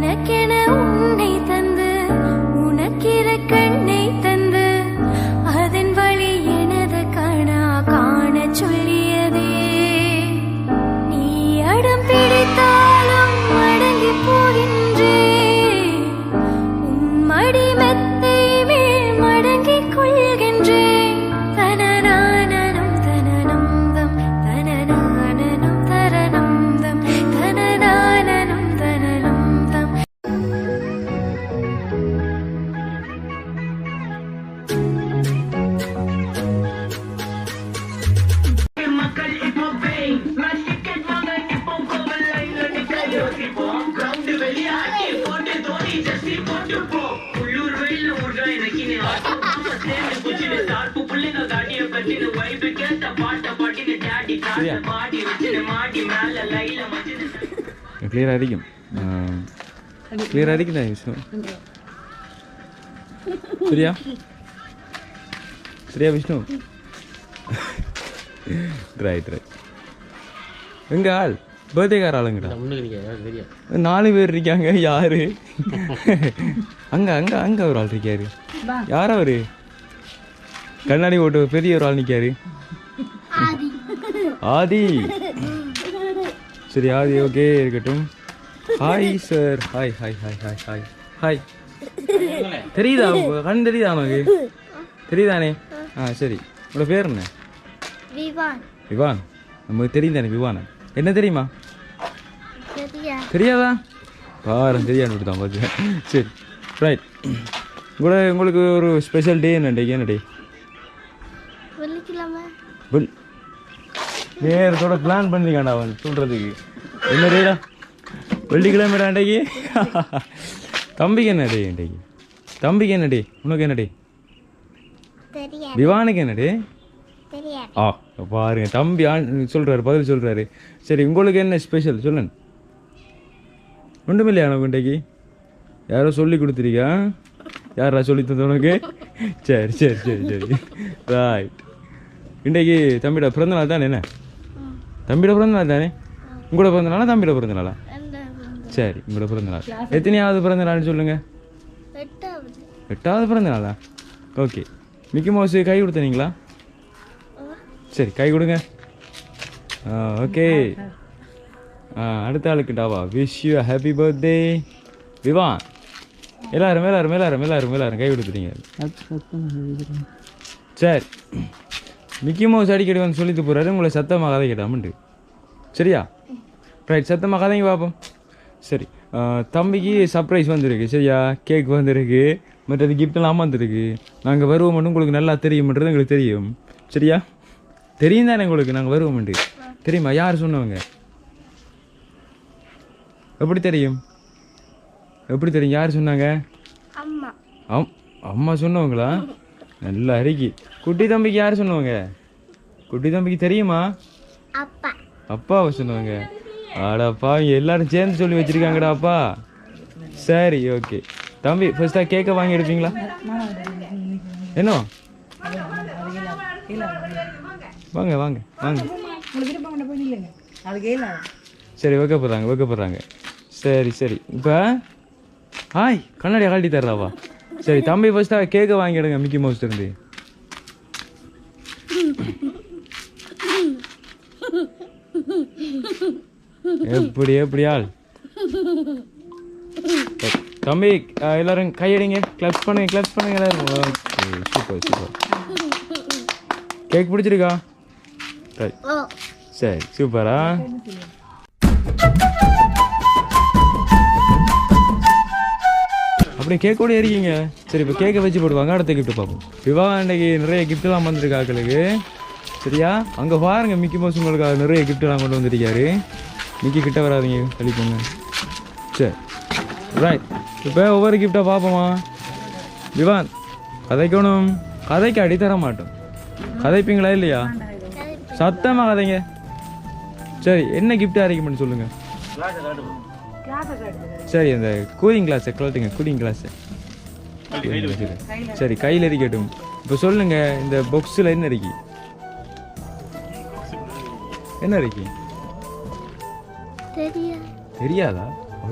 எனக்கென உன்னை டாடி காட்ட மாடி வச்சின மாடி மேல லைல மச்சின ക്ലിയർ ആയിരിക്കും ക്ലിയർ ആയിരിക്കില്ല വിഷ്ണു ശരിയാ சரியா விஷ்ணு ரைட் ரைட் எங்க ஆள் பர்த்டேக்கார ஆளுங்கடா நாலு பேர் இருக்காங்க யாரு அங்க அங்க அங்க ஒரு ஆள் இருக்காரு யார் அவரு கண்ணாடி ஓட்டு பெரிய ஒரு ஆள் நிக்காரு ஆதி. சரி ஆதி ஓகே இருக்கட்டும். Hi sir hi hi hi hi hi hi தெரியுதா கண் தெரியுதா உனக்கு? தெரியுதானே? ஆ சரி. உங்களோட பேர் என்ன? விவான். விவான். நமக்கு தெரியும் தானே விவான். என்ன தெரியுமா? தெரியாதா? பாரு தெரியாது தான் பார்த்து. சரி ரைட் உங்களோட உங்களுக்கு ஒரு ஸ்பெஷல் டே என்ன டே என்ன டே வெள்ளிக்கிழமை நேரத்தோட பிளான் பண்ணிக்காண்டா அவன் சொல்கிறதுக்கு என்ன டேடா வெள்ளிக்கிழமை அன்றைக்கு தம்பிக்கு என்ன டே இன்றைக்கு? தம்பிக்கு என்ன டே உனக்கு என்ன டே தெரியா விவானுக்கு என்ன டே ஆ பாருங்க. தம்பி சொல்கிறாரு பதில் சொல்கிறாரு சரி உங்களுக்கு என்ன ஸ்பெஷல் சொல்லுங்க. ஒன்றுமில்லையா உனக்கு இன்றைக்கு? யாரோ சொல்லி கொடுத்துருக்கா யாரா சொல்லி தந்த உனக்கு? சரி சரி சரி சரி. ரைட் இன்றைக்கு தம்பியோட பிறந்தநாள் தானே என்ன? தம்பியோட பிறந்தநாள் தானே? உங்களோட பிறந்தநாளா தம்பியோட பிறந்தநாளா சரி உங்களோட பிறந்தநாள் எத்தனையாவது பிறந்தநாள்னு சொல்லுங்க. எட்டாவது. எட்டாவது பிறந்தநாளா ஓகே. மிக்கி மவுஸ் கை கொடுத்தனீங்களா? சரி கை கொடுங்க. ஓகே. அடுத்த ஆளுக்குண்டாவா wish you happy birthday Vivaan. எல்லாரும் எல்லாரும் எல்லாரும் எல்லாரும் எல்லாரும் கை கொடுத்துட்டீங்க. சரி. மிக்கி மவுஸ் அடிக்கடி வந்து சொல்லிட்டு போறாரு உங்களை சத்தமாக கதை கேட்டாமண்டு சரியா? ரைட் சத்தமாக கதைங்க பார்ப்போம் சரி தம்பிக்கு சர்ப்ரைஸ் வந்திருக்கு சரியா? கேக் வந்திருக்கு மற்றது கிஃப்டெல்லாம் வந்திருக்கு நாங்கள் வருவோம்னு உங்களுக்கு நல்லா தெரியும்ன்றது எங்களுக்கு தெரியும். சரியா? தெரியும் தானே உங்களுக்கு நாங்கள் வருவோம்ண்டு தெரியுமா? யார் சொன்னவங்க? எப்படி தெரியும்? எப்படி தெரியும்? யார் சொன்னாங்க? அம்மா. அம் அம்மா சொன்னவங்களா? நல்லா அருகி. குட்டி தம்பிக்கு யார் சொன்னவங்க குட்டி தம்பிக்கு தெரியுமா? அப்பா. அப்பாவை சொன்னவங்க ஆடாப்பா எல்லாரும் சேர்ந்து சொல்லி வச்சிருக்காங்கடா அப்பா. சரி ஓகே. தம்பி ஃபர்ஸ்டா கேக்கை வாங்கி எடுப்பீங்களா? என்ன? வாங்க வாங்க வாங்க. சரி வைக்க போகிறாங்க வைக்க போகிறாங்க சரி சரி. இப்போ ஹாய் கண்ணாடி கழட்டி தர்றாவா சரி தம்பி ஃபர்ஸ்ட்டாக கேக்கை வாங்கிடுங்க மிக்கி மவுஸ் இருந்து எப்படி எப்படி ஆள்? தம்பி எல்லாரும் கையடிங்க கிளப்ஸ் பண்ணுங்க கிளப்ஸ் பண்ணுங்க எல்லாரும். சூப்பர் சூப்பர் கேக் பிடிச்சிருக்கா? சரி சூப்பரா அப்படி கேக் கூட இருக்கீங்க. சரி இப்போ கேக்கை வச்சு போடுவாங்க. அடுத்த கிஃப்ட் பார்ப்போம். விவா அன்னைக்கு நிறைய கிஃப்ட்லாம் வந்திருக்கு ஆக்களுக்கு. சரியா? அங்கே பாருங்க மிக்கி மோஸ் உங்களுக்கு நிறைய கிஃப்ட்லாம் கொண்டு வந்திருக்காரு. மிக்கி கிட்ட வராதீங்க கழிப்போங்க சரி ரைட் இப்போ ஒவ்வொரு கிஃப்டாக பார்ப்போமா? விவான் கதைக்கணும். கதைக்கு அடித்தர மாட்டோம். கதைப்பீங்களா இல்லையா? சத்தமாக கதைங்க. சரி என்ன கிஃப்ட் அரைக்குமென்னு சொல்லுங்க. சரி அந்த கூலிங் கிளாஸை கலட்டுங்க கூலிங் கிளாஸை சரி கையில் இருக்கட்டும் இப்போ சொல்லுங்க இந்த பாக்ஸில் என்ன இருக்கு? என்ன இருக்கு? தெரியா தெரியாதா?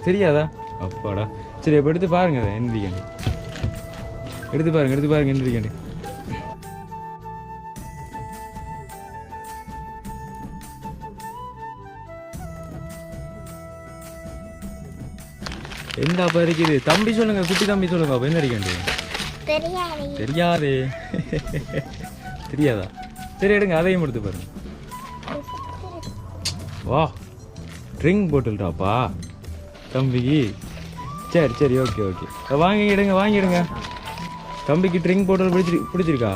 தெரியாதா? அப்பாடா. சரி அப்போ எடுத்து பாருங்க அதை எந்திரிக்கண்டு எடுத்து பாருங்க எடுத்து பாருங்க எந்திரிக்கண்டு என்ன அப்ப இருக்குது தம்பி சொல்லுங்க குட்டி தம்பி சொல்லுங்க அப்ப என்ன இருக்கண்டு தெரியாது தெரியாதே சரி எடுங்க அதையும் எடுத்து பாருங்க வா ட்ரிங்க் போட்டுல்டாப்பா தம்பிக்கு சரி சரி ஓகே ஓகே வாங்கிடுங்க வாங்கிடுங்க தம்பிக்கு ட்ரிங்க் போட்டல் பிடிச்சிரு பிடிச்சிருக்கா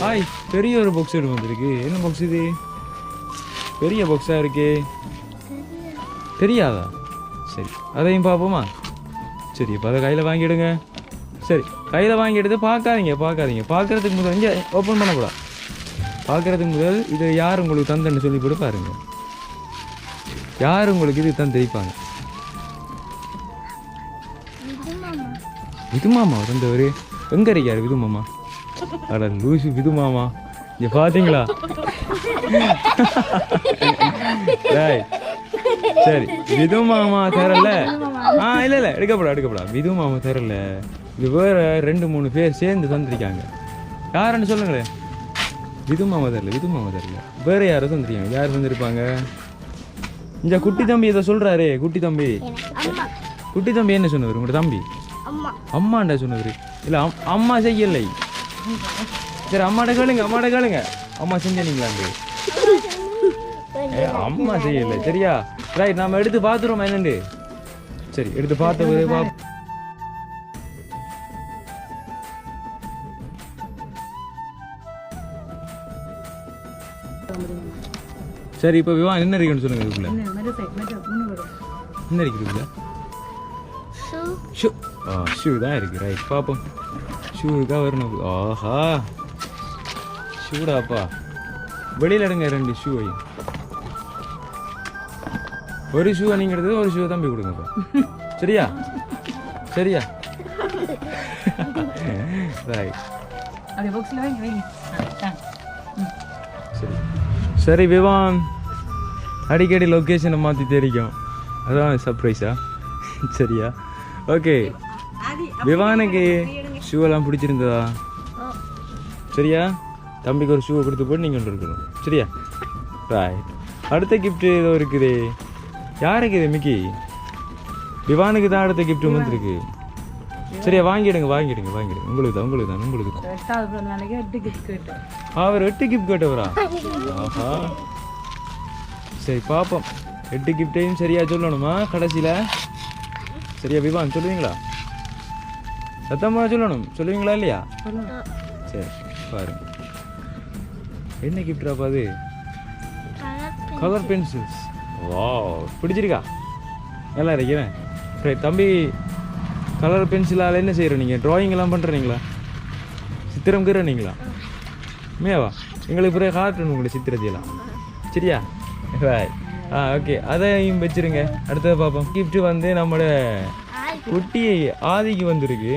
ஆய் பெரிய ஒரு பாக்ஸ் எடுத்து வந்திருக்கு என்ன பாக்ஸ் இது பெரிய பாக்ஸாக இருக்கே தெரியாதா அதையும் பார்ப்போமா? சரி இப்போ அதை கையில் வாங்கிடுங்க. சரி கையில் வாங்கி எடுத்து பார்க்காதீங்க பார்க்காதீங்க. பார்க்கறதுக்கு முதல் இங்கே ஓப்பன் பண்ணக்கூடாது. பார்க்கறதுக்கு முதல் இது யார் உங்களுக்கு தந்தன்னு சொல்லி கூட பாருங்க. யார் உங்களுக்கு இது தந்து தெரிவிப்பாங்க இது மாமா விது மாமா தந்தவர். எங்கே இருக்காரு விது மாமா அட லூசு விது மாமா இங்கே பார்த்தீங்களா டேய், சரி விது மாமா தரல ஆ இல்லை இல்லை எடுக்கப்படா எடுக்கப்படா. விது மாமா தரல இது வேற ரெண்டு மூணு பேர் சேர்ந்து தந்திருக்காங்க. யாருன்னு சொல்லுங்களேன்? விது மாமா தரல விது மாமா தரல வேற யாரும் தந்திருக்காங்க. யார் தந்திருப்பாங்க? இந்த குட்டி தம்பி இதை சொல்றாரே குட்டி தம்பி. குட்டி தம்பி என்ன சொன்னவர்? உங்களோட தம்பி? அம்மா அம்மாண்டா சொன்னவர். இல்ல அம்- அம்மா செய்யலை. சரி அம்மாட்ட கேளுங்க அம்மாட்ட கேளுங்க. அம்மா செஞ்சீங்களாண்டு அம்மா செய்யலை. சரியா? ரைட் நாம எடுத்து பார்த்துருவோம் என்னண்டு சரி எடுத்து பார்த்த பா சரி இப்போ விவான் என்ன இருக்குன்னு சொல்லுங்க இதுக்குள்ள? என்ன இருக்கு இதுக்குள்ள? ஷூ. ஷூ. ஆ ஷூ தான் இருக்கு. ரைட் பாப்போம். ஷூ இருக்கா வரணும். ஆஹா. ஷூடாப்பா. வெளியில எடுங்க ரெண்டு ஷூவையும் ஒரு ஷூவை நீங்க எடுத்தது ஒரு ஷூவை தம்பி கொடுங்கப்பா சரியா? சரியா. சரி. சரி விவான். அடிக்கடி லொக்கேஷனை மாற்றி தெரியும் அதான் சர்ப்ரைஸா சரியா? ஓகே விவானுக்கு ஷூவெல்லாம் பிடிச்சிருந்ததா? சரியா? தம்பிக்கு ஒரு ஷூவை கொடுத்து போட்டு நீங்கள் இருக்கணும் சரியா? ரைட் அடுத்த gift ஏதோ இருக்குது. யாருக்கு இது மிக்கி? விவானுக்கு தான் அடுத்த gift வந்துருக்கு. சரியா வாங்கிடுங்க வாங்கிடுங்க வாங்கிடுங்க. உங்களுக்கு தான் உங்களுக்கு தான் உங்களுக்கு கிஃப்ட் அவர் எட்டு கிஃப்ட் கேட்டவரா? ஆஹா. சரி பாப்போம். எட்டு கிஃப்டையும் சரியா சொல்லணுமா கடைசியில்? சரியா விவான் சொல்லுவீங்களா? சத்தமாக சொல்லணும். சொல்லுவீங்களா இல்லையா? சரி பாருங்க. என்ன கிஃப்டாப்பா அது? கலர் பென்சில்ஸ் வா பிடிச்சிருக்கா? நல்லா இருக்கிறேன் ரைட் தம்பி கலர் பென்சிலால் என்ன செய்கிற நீங்கள் ட்ராயிங் எல்லாம் பண்ணுறீங்களா சித்திரம் கீறனீங்களா மேவா? எங்களுக்கு பிறகு காட்டணும் உங்களை சித்திரத்தையெல்லாம். சரியா? Right. ஆ ஓகே அதையும் வச்சிருங்க. அடுத்தது பார்ப்போம். Gift வந்து நம்மளோட குட்டி ஆதிக்கு வந்திருக்கு.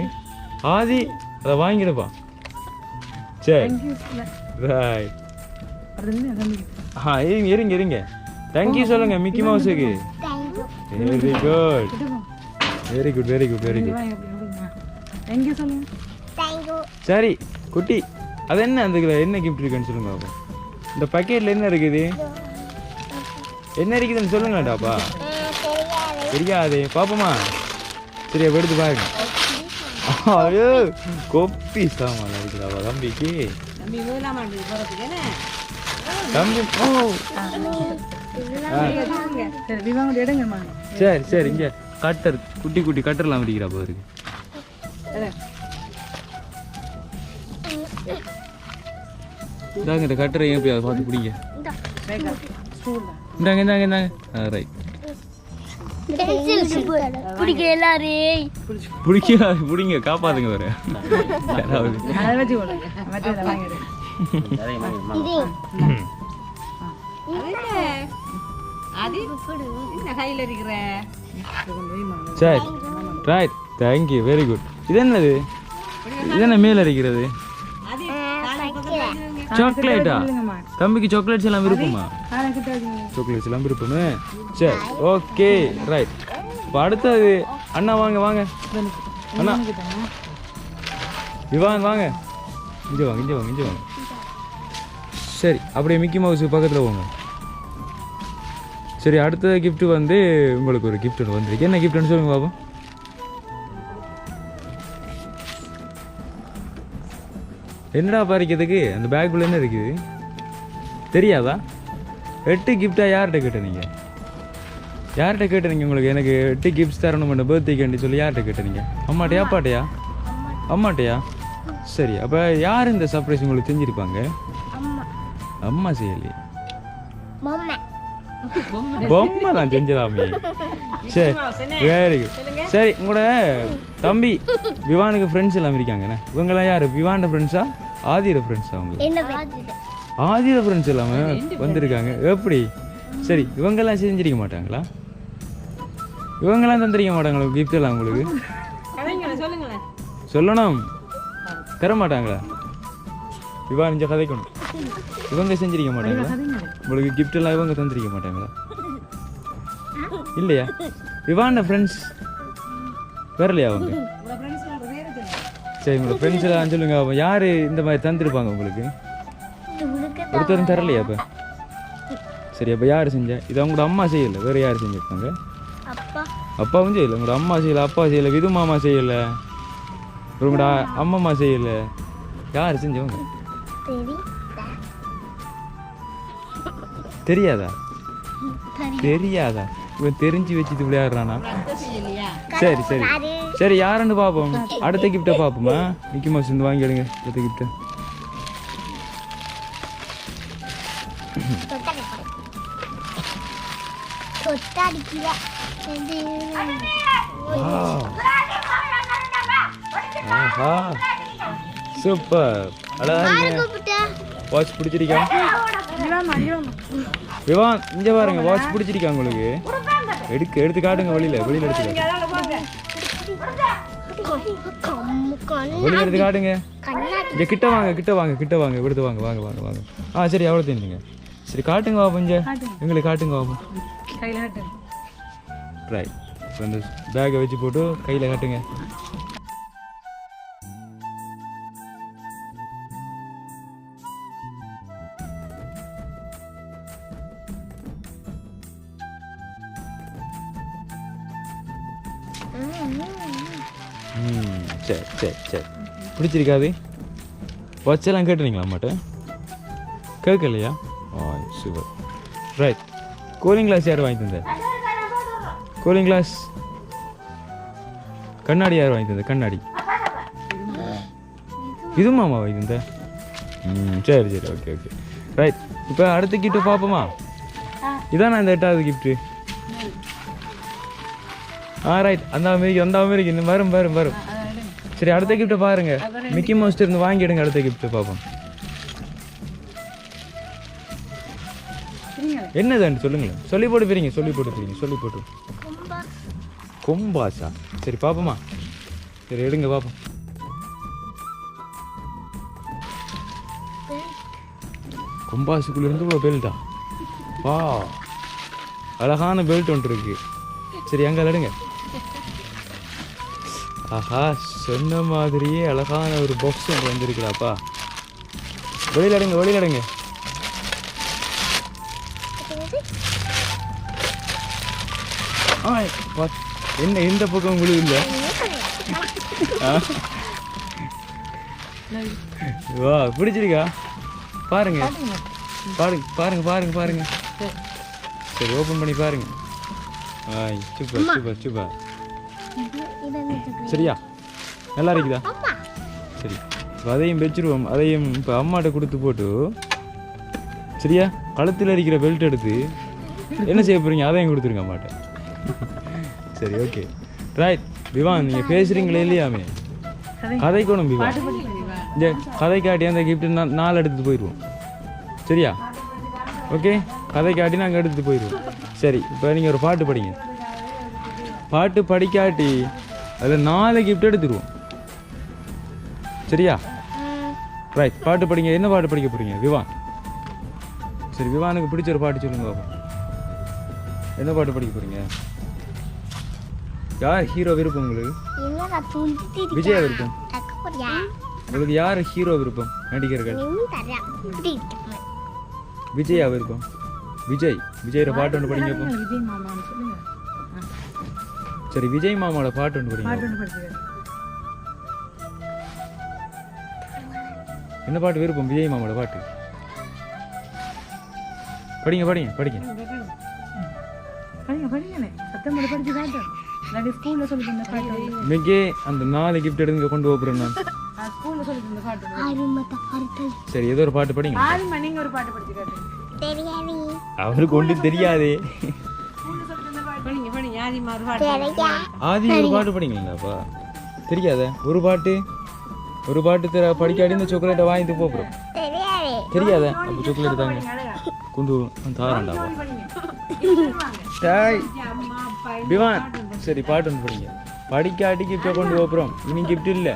ஆதி அதை வாங்கிடுப்பா. சரி. ஆ இருங்க இருங்க இருங்க. தேங்க்யூ சொல்லுங்க Mickey மவுஸுக்கு thank you very good very good very good very good எங்கே சொல்லுங்க. தேங்க்யூ சரி குட்டி அது என்ன அந்த என்ன கிஃப்ட் இருக்குன்னு சொல்லுங்க இந்த பாக்கெட்ல என்ன இருக்குது? என்ன இருக்குதுன்னு சொல்லுங்களாடாப்பா தெரியாது தெரியாது. பாப்போமா? சரி எடுத்து பாருங்க. ஐயோ கொப்பி சாமான் இருக்குதாப்பா தம்பிக்கு. தம்பி ஓ. சரி சரி சரி இங்க கட்டர் குட்டி குட்டி கட்டர்லாம் இருக்கிறா பாருக்கு இந்தாங்க இந்த கட்டரை எப்படியாவது பார்த்து பிடிங்க. இந்தாங்க இந்தாங்க இந்தாங்க. ஆ ரைட் பிடிக்க பிடிங்க காப்பாத்துங்க வேற. யாராவது. சரி ரைட் தேங்க்யூ வெரி குட் இது என்னது? இது என்ன மேல இருக்கிறது சாக்லேட்டா தம்பிக்கு சாக்லேட்ஸ் எல்லாம் விருப்பமா? சாக்லேட்ஸ் எல்லாம் விருப்பமே? சரி ஓகே ரைட் இப்போ அடுத்தது அண்ணா வாங்க வாங்க. அண்ணா. வாங்க. இங்கே வாங்க இங்கே வாங்க இங்கே வாங்க. சரி அப்படியே மிக்கி மவுஸ் பக்கத்தில் போங்க. சரி அடுத்த gift வந்து உங்களுக்கு ஒரு gift ஒன்று வந்திருக்கு. என்ன கிஃப்ட்னு சொல்லுங்க பாப்பா என்னடா பறிக்கிறதுக்கு அந்த பேக்குள்ள என்ன இருக்குது? தெரியாதா? எட்டு கிஃப்டா யார்கிட்ட கேட்ட நீங்கள் யார்கிட்ட கேட்டீங்க உங்களுக்கு? எனக்கு எட்டு கிஃப்ட்ஸ் தரணும் பண்ண பர்த்டேக்கு சொல்லி யார்கிட்ட கேட்டீங்க? அம்மாட்டையா அப்பாட்டையா? அம்மாட்டையா? சரி அப்போ யார் இந்த சர்ப்ரைஸ் உங்களுக்கு செஞ்சிருப்பாங்க? அம்மா. செய்யலையே. பொம்மை. தான் செஞ்சலாமே சரி வெரி குட் சரி உங்களோட தம்பி விவானுக்கு ஃப்ரெண்ட்ஸ் எல்லாம் இருக்காங்கண்ணே இவங்கெல்லாம் யார்? விவான ஃப்ரெண்ட்ஸா ஆதிர ஃப்ரெண்ட்ஸா பேர் ஆதிர ஃப்ரெண்ட்ஸ் எல்லாமே வந்திருக்காங்க. எப்படி? சரி இவங்கெல்லாம் செஞ்சிருக்க மாட்டாங்களா? இவங்கெல்லாம் தந்திருக்க மாட்டாங்களா? gift எல்லாம் உங்களுக்கு? சொல்லணும். தர மாட்டாங்களா விவான் கதைக்கணும். இவங்க செஞ்சிருக்க மாட்டாங்களா? உங்களுக்கு gift எல்லாம் இவங்க தந்திருக்க மாட்டாங்களா? இல்லையா? விவான ஃப்ரெண்ட்ஸ் வரலையா அவங்க? சரி உங்களோட ஃப்ரெண்ட்ஸ் எல்லாம் சொல்லுங்க. அவன் யாரு இந்த மாதிரி தந்திருப்பாங்க உங்களுக்கு? ஒருத்தரும் தரலையா அப்ப? சரி அப்ப யாரு செஞ்சா? இது அவங்களோட அம்மா செய்யல. வேற யார் செஞ்சிருப்பாங்க? அப்பா. அப்பாவும் செய்யல. உங்களோட அம்மா செய்யல அப்பா செய்யல விது மாமா செய்யல. உங்களோட அம்மம்மா செய்யல. யார் செஞ்சவங்க? சரி தெரியாதா? தெரியாதா? இவன் தெரிஞ்சு வச்சுட்டு விளையாடுறானா? சரி சரி. சரி யாருன்னு பார்ப்போம் அடுத்த கிஃப்ட்டை பார்ப்போமா மிக்கி மவுஸ் இருந்து வாங்கிடுங்க அடுத்த கிஃப்ட்டை சூப்பர். அழகாங்க வாட்ச் பிடிச்சிருக்கா? விவான் இங்க பாருங்க வாட்ச் பிடிச்சிருக்கா உங்களுக்கு? எடுக்க எடுத்து காட்டுங்க வெளியில வெளியில எடுத்து காட்டுங்க. வெளியில எடுத்து காட்டுங்க. இங்க கிட்ட வாங்க கிட்ட வாங்க கிட்ட வாங்க எடுத்து வாங்க வாங்க வாங்க வாங்க. ஆ சரி அவ்வளோ தெரிஞ்சுங்க சரி காட்டுங்க பாப்போம் இங்க. எங்களுக்கு காட்டுங்க கட்டு ரைட் இப்போ இந்த பேக்கை வச்சு போட்டு கையில் காட்டுங்க. ம் சரி சரி சரி. பிடிச்சிருக்காது? வச்செல்லாம் கேட்டுறீங்களா அம்மாட்ட? கேட்கலையா? ஆ சூப்பர் ரைட் கூலிங் கிளாஸ் யார் வாங்கி தந்தார் கூலிங் கிளாஸ் கண்ணாடி யார் வாங்கி தந்தா கண்ணாடி. இது மாமா வாங்கி தந்த ம் சரி சரி ஓகே ஓகே ரைட் இப்போ அடுத்த கிஃப்ட்டு பார்ப்போமா இதான் இந்த எட்டாவது கிஃப்ட்டு ஆ ரைட் அந்த அமெரிக்கா அந்த அமெரிக்கா இன்னும் வரும் வரும் வரும். சரி அடுத்த கிஃப்ட்டை பாருங்க. மிக்கி மவுஸ்ட் இருந்து வாங்கிடுங்க அடுத்த கிஃப்ட்டு பார்ப்போம் என்னதான்னு சொல்லுங்களேன். சொல்லி போட்டு போறீங்க சொல்லி போட்டு போறீங்க சொல்லி போட்டு. கொம்பாசா. சரி பாப்போமா. சரி எடுங்க பாப்போம். கொம்பாசுக்குள்ள இருந்து இவ்வளோ பெல்ட்டா வா அழகான பெல்ட் ஒன்று இருக்கு. சரி அங்கே எடுங்க ஆஹா சொன்ன மாதிரியே அழகான ஒரு பாக்ஸ் ஒன்று வந்திருக்குடாப்பா. வெளியில எடுங்க வெளியில வா. என்ன இந்த பக்கம் உங்களுக்கு இல்லை வா பிடிச்சிருக்கா? பாருங்க. பாருங்க பாருங்க பாருங்க பாருங்க. சரி ஓப்பன் பண்ணி பாருங்க. சூப்பர் சூப்பர் சூப்பர் சரியா? நல்லா இருக்குதா? சரி. இப்ப அதையும் வச்சிருவோம் அதையும் இப்போ அம்மாட்ட கொடுத்து போட்டு சரியா? கழுத்தில் இருக்கிற பெல்ட் எடுத்து என்ன செய்ய போறீங்க? அதையும் கொடுத்துருங்க அம்மாட்ட. சரி ஓகே ரைட் விவான் நீங்கள் பேசுகிறீங்களே இல்லையாமே? கதைக்கணும் விவான். இந்த கதை காட்டி அந்த கிஃப்ட் நாலு எடுத்துட்டு போயிடுவோம் சரியா? ஓகே கதை காட்டி நாங்கள் எடுத்துட்டு போயிடுவோம் சரி இப்போ நீங்கள் ஒரு பாட்டு படிங்க. பாட்டு படிக்காட்டி அதில் நாலு கிஃப்ட் எடுத்துருவோம். சரியா? ரைட் பாட்டு படிங்க. என்ன பாட்டு படிக்க போறீங்க? விவான். சரி விவானுக்கு பிடிச்ச ஒரு பாட்டு சொல்லுங்க என்ன பாட்டு படிக்க போறீங்க? யார் ஹீரோ விருப்பம் உங்களுக்கு? விஜயா விருப்பம். உங்களுக்கு யார் ஹீரோ விருப்பம்? நடிகர்கள். விஜயா விருப்பம். விஜய். விஜயோட பாட்டு ஒன்று படிங்க சரி விஜய் மாமாவோட பாட்டு ஒன்று படிங்க. என்ன பாட்டு விருப்பம்? விஜய் மாமாவோட பாட்டு. படிங்க படிங்க படிங்க. படிங்க படிங்களே சத்தம் போட்டு படிச்சு காட்டும் இல்லாட்டி ஸ்கூல்ல சொல்லி தந்த பாட்டு இன்னைக்கே அந்த நாலு கிஃப்ட் எடுத்து இங்க கொண்டு போகிறேன் நான். ஸ்கூல்ல சொல்லி தந்த பாட்டு ஆறுமத்த அறுத்தல் சரி ஏதோ ஒரு பாட்டு படிங்க. அவருக்கு ஒன்றும் தெரியாதே. ஆதி ஒரு பாட்டு படிங்களேப்பா தெரியாத? ஒரு பாட்டு? ஒரு பாட்டு தெர படிக்காடி இந்த சாக்லேட்டை வாங்கிட்டு போகிறோம் தெரியாது. தெரியாத? அப்போ சாக்லேட் தாங்க. கொண்டு தாராண்டாவா டாய். பிவான். சரி பாட்டு ஒன்று படிங்க. படிக்காட்டி கிஃப்டை கொண்டு போகிறோம் இனி கிஃப்ட் இல்லை.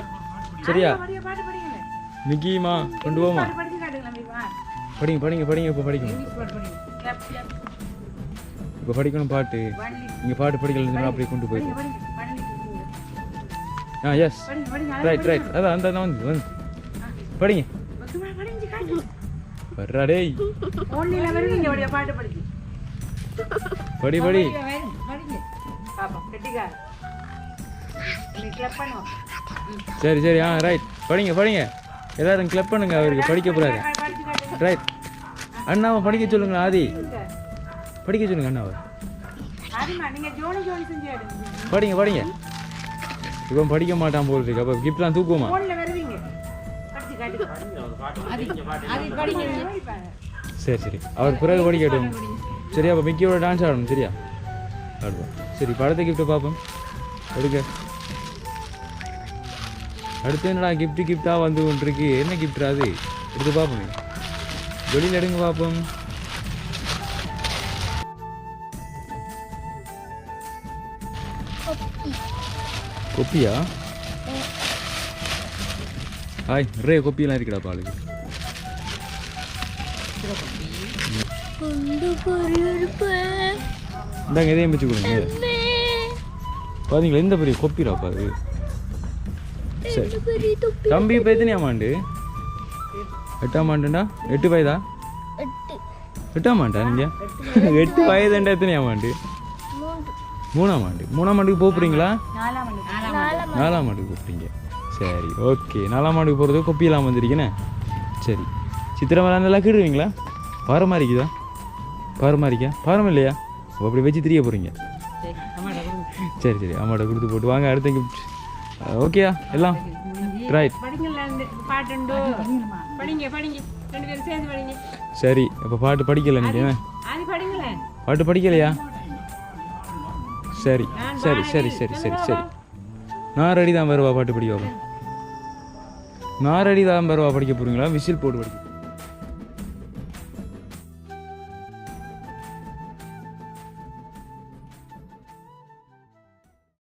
சரியா? மிக்கிமா கொண்டு போமா? படிங்க படிங்க படிங்க இப்போ படிங்க. இப்போ படிக்கணும் பாட்டு. நீங்கள் பாட்டு படிக்கலன்னு அப்படியே கொண்டு போயிடும் ஆ எஸ் ரைட் ரைட் அதான் அந்த வந்து வந்து. படிங்க. பத்துமா படிஞ்சு காட்டு வர்றா டேய். ஒன்னில வருவீங்க உடைய பாட்டு படிச்சு படி படி. சரி சரி ஆ ரைட் படிங்க படிங்க. எல்லாரும் கிளப் பண்ணுங்க அவருக்கு படிக்க போறாரு. ரைட் அண்ணாவை படிக்க சொல்லுங்க ஆதி. படிக்க சொல்லுங்க அண்ணாவை. படிங்க படிங்க. இவன் படிக்க மாட்டான் போல் இருக்கு. அப்போ கிஃப்ட்லாம் தூக்குமா போன்ல வருவீங்க. படிச்சு காட்டுங்க அது அது படிங்க. சரி சரி. அவர் பிறகு படிக்கட்டும் சரியா அப்போ மிக்கியோட டான்ஸ் ஆடணும் சரியா? ஆடுவோம். சரி படத்தை கிஃப்ட்டை பார்ப்போம். எடுக்க அடுத்து என்னடா கிஃப்ட் கிஃப்டாக வந்து ஒன்று இருக்கு என்ன கிஃப்ட் அது? எடுத்து பார்ப்போம். வெளியில் எடுங்க பார்ப்போம். கொப்பியா? ஹாய் நிறைய கொப்பியெல்லாம் இருக்குடா பாலுக்கு இந்தாங்க எதையும் வச்சு கொடுங்க. பாத்தீங்களா இந்த பெரிய கொப்பிடாப்பா அது சரி. தம்பி இப்போ எத்தனையாம் ஆண்டு எட்டாம் ஆண்டுண்டா எட்டு வயதா? எட்டு. எட்டாம் ஆண்டா நீங்கள் எட்டு வயதுண்டா எத்தனையாம் ஆண்டு மூணாம் ஆண்டு மூணாம் ஆண்டுக்கு போக போகிறீங்களா நாலாம் மாடுக்கு நாலாம் சரி ஓகே நாலாம் மாடுக்கு போகிறது கொப்பியெல்லாம் வந்திருக்கேனே சரி. சித்திரை விளாண்டெல்லாம் கீடுவீங்களா பாரமாக இருக்குதா பாரமாக இருக்கா பாரம் இல்லையா அப்படி வச்சு திரிய போகிறீங்க சரி சரி. அம்மாட்ட கொடுத்து போட்டு வாங்க அடுத்த கிஃப்ட் ஓகேயா எல்லாம்? ரைட் சரி இப்போ பாட்டு படிக்கல நீங்கள் பாட்டு படிக்கலையா? சரி சரி சரி சரி சரி சரி. நாரடி தான் வருவா பாட்டு படிக்க நான் நாரடி தான் வருவா படிக்க போகிறீங்களா விசில் போட்டு படிக்க